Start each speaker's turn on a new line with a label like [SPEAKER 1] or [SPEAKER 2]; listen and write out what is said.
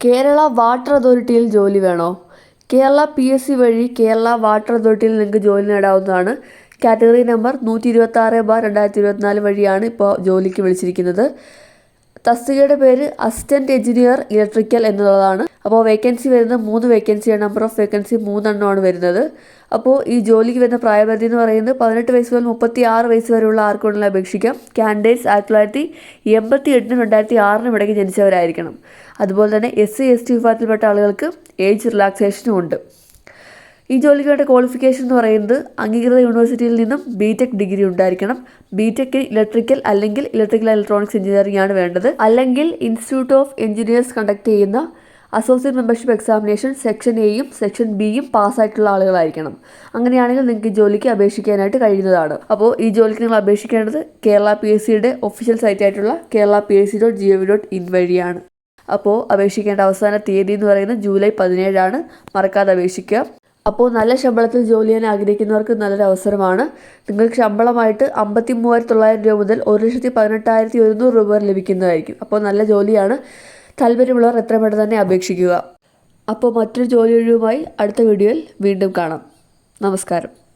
[SPEAKER 1] Kerala water അതോറിറ്റിയിൽ ജോലി വേണോ? Kerala P S C വഴി കേരള വാട്ടർ അതോറിറ്റിയിൽ നിങ്ങൾക്ക് ജോലി നേടാവുന്നതാണ്. കാറ്റഗറി നമ്പർ നൂറ്റി ഇരുപത്തി ആറ് ബാർ രണ്ടായിരത്തി ഇരുപത്തിനാല് വഴിയാണ് ഇപ്പോൾ ജോലിക്ക് വിളിച്ചിരിക്കുന്നത്. തസ്തികയുടെ പേര് അസിസ്റ്റന്റ് എഞ്ചിനീയർ ഇലക്ട്രിക്കൽ എന്നുള്ളതാണ്. അപ്പോൾ വേക്കൻസി വരുന്ന മൂന്ന് വേക്കൻസിയാണ് നമ്പർ ഓഫ് വേക്കൻസി മൂന്നെണ്ണമാണ് വരുന്നത്. അപ്പോൾ ഈ ജോലിക്ക് വരുന്ന പ്രായപരിധി എന്ന് പറയുന്നത് പതിനെട്ട് വയസ്സ് മുതൽ മുപ്പത്തി ആറ് വയസ്സ് വരെയുള്ള ആർക്കുള്ള അപേക്ഷിക്കാം. കാൻഡിഡേറ്റ്സ് ആയിരത്തി തൊള്ളായിരത്തി എൺപത്തി എട്ടിനും രണ്ടായിരത്തി ആറിനും ഇടയ്ക്ക് ജനിച്ചവരായിരിക്കണം. അതുപോലെ തന്നെ എസ് സി എസ് ടി വിഭാഗത്തിൽപ്പെട്ട ആളുകൾക്ക് ഏജ് റിലാക്സേഷനും ഉണ്ട്. ഈ ജോലിക്ക് വേണ്ട ക്വാളിഫിക്കേഷൻ എന്ന് പറയുന്നത് അംഗീകൃത യൂണിവേഴ്സിറ്റിയിൽ നിന്നും ബി ടെക് ഡിഗ്രി ഉണ്ടായിരിക്കണം. ബി ടെക് ഇലക്ട്രിക്കൽ അല്ലെങ്കിൽ ഇലക്ട്രിക്കൽ ഇലക്ട്രോണിക്സ് എഞ്ചിനീയറിംഗ് ആണ് വേണ്ടത്. അല്ലെങ്കിൽ ഇൻസ്റ്റിറ്റ്യൂട്ട് ഓഫ് എഞ്ചിനീയേഴ്സ് കണ്ടക്ട് ചെയ്യുന്ന അസോസിയേറ്റ് മെമ്പർഷിപ്പ് എക്സാമിനേഷൻ സെക്ഷൻ എയും സെക്ഷൻ ബിയും പാസ്സായിട്ടുള്ള ആളുകളായിരിക്കണം. അങ്ങനെയാണെങ്കിൽ നിങ്ങൾക്ക് ഈ ജോലിക്ക് അപേക്ഷിക്കാനായിട്ട് കഴിയുന്നതാണ്. അപ്പോൾ ഈ ജോലിക്ക് നിങ്ങൾ അപേക്ഷിക്കേണ്ടത് കേരള പി എസ് സിയുടെ official സൈറ്റായിട്ടുള്ള Kerala P S C dot G O V dot in വഴിയാണ്. അപ്പോൾ അപേക്ഷിക്കേണ്ട അവസാന തീയതി എന്ന് പറയുന്നത് ജൂലൈ പതിനേഴാണ്. മറക്കാതെ അപേക്ഷിക്കുക. അപ്പോൾ നല്ല ശമ്പളത്തിൽ ജോലി ചെയ്യാൻ ആഗ്രഹിക്കുന്നവർക്ക് നല്ലൊരു അവസരമാണ്. നിങ്ങൾക്ക് ശമ്പളമായിട്ട് അമ്പത്തി മൂവായിരത്തി തൊള്ളായിരം രൂപ മുതൽ ഒരു ലക്ഷത്തി പതിനെട്ടായിരത്തി ഒരുന്നൂറ് രൂപ വരെ ലഭിക്കുന്നതായിരിക്കും. അപ്പോൾ നല്ല ജോലിയാണ്. താല്പര്യമുള്ളവർ എത്ര പെട്ടെന്ന് തന്നെ അപേക്ഷിക്കുക. അപ്പോൾ മറ്റൊരു ജോലി ഒഴിവുമായി അടുത്ത വീഡിയോയിൽ വീണ്ടും കാണാം. നമസ്കാരം.